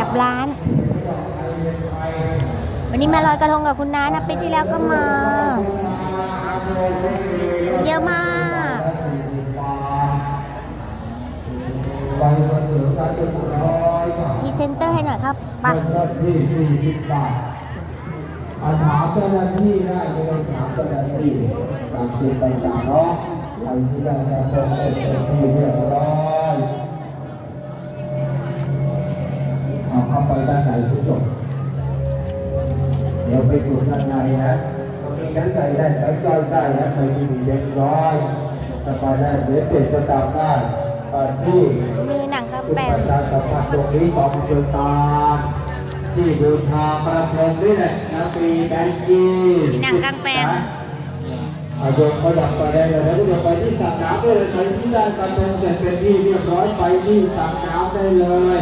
กับร้าน วันนี้มาลอยกระทงกับคุณน้านะปีที่แล้วก็มา เยอะมากมีเซ็นเตอร์ให้หน่อยครับไปอาถามเจ้าหน้าที่ได้เลยถามเจ้าหน้าที่ตามคืนไปตามเนาะ ใครที่ได้จะเป็นเป็นที่เรียบร้อยเอาเข้าไปด้านในทุกจบเดี๋ยวไปดูด้านในนะตรงนี้ชั้นใจได้ชั้นจ้อยได้นะใครที่มีเล็กร้อยสบายได้เดี๋ยวเปลี่ยนประจำได้ที่มีหนังกระแปปงระชาสัมพันธ์ตรงนี้ของเชิญตาที่บูชาประพรมนี่แหละนะปีแบงกี้มีหนังกลางแปลง โยมประดับปได้เลยแล้วก็ไปที่สระน้ำได้เลยใครที่ได้กรตรงเสร็จเป็นที่เรียบร้อยไปที่สระน้ำได้เลย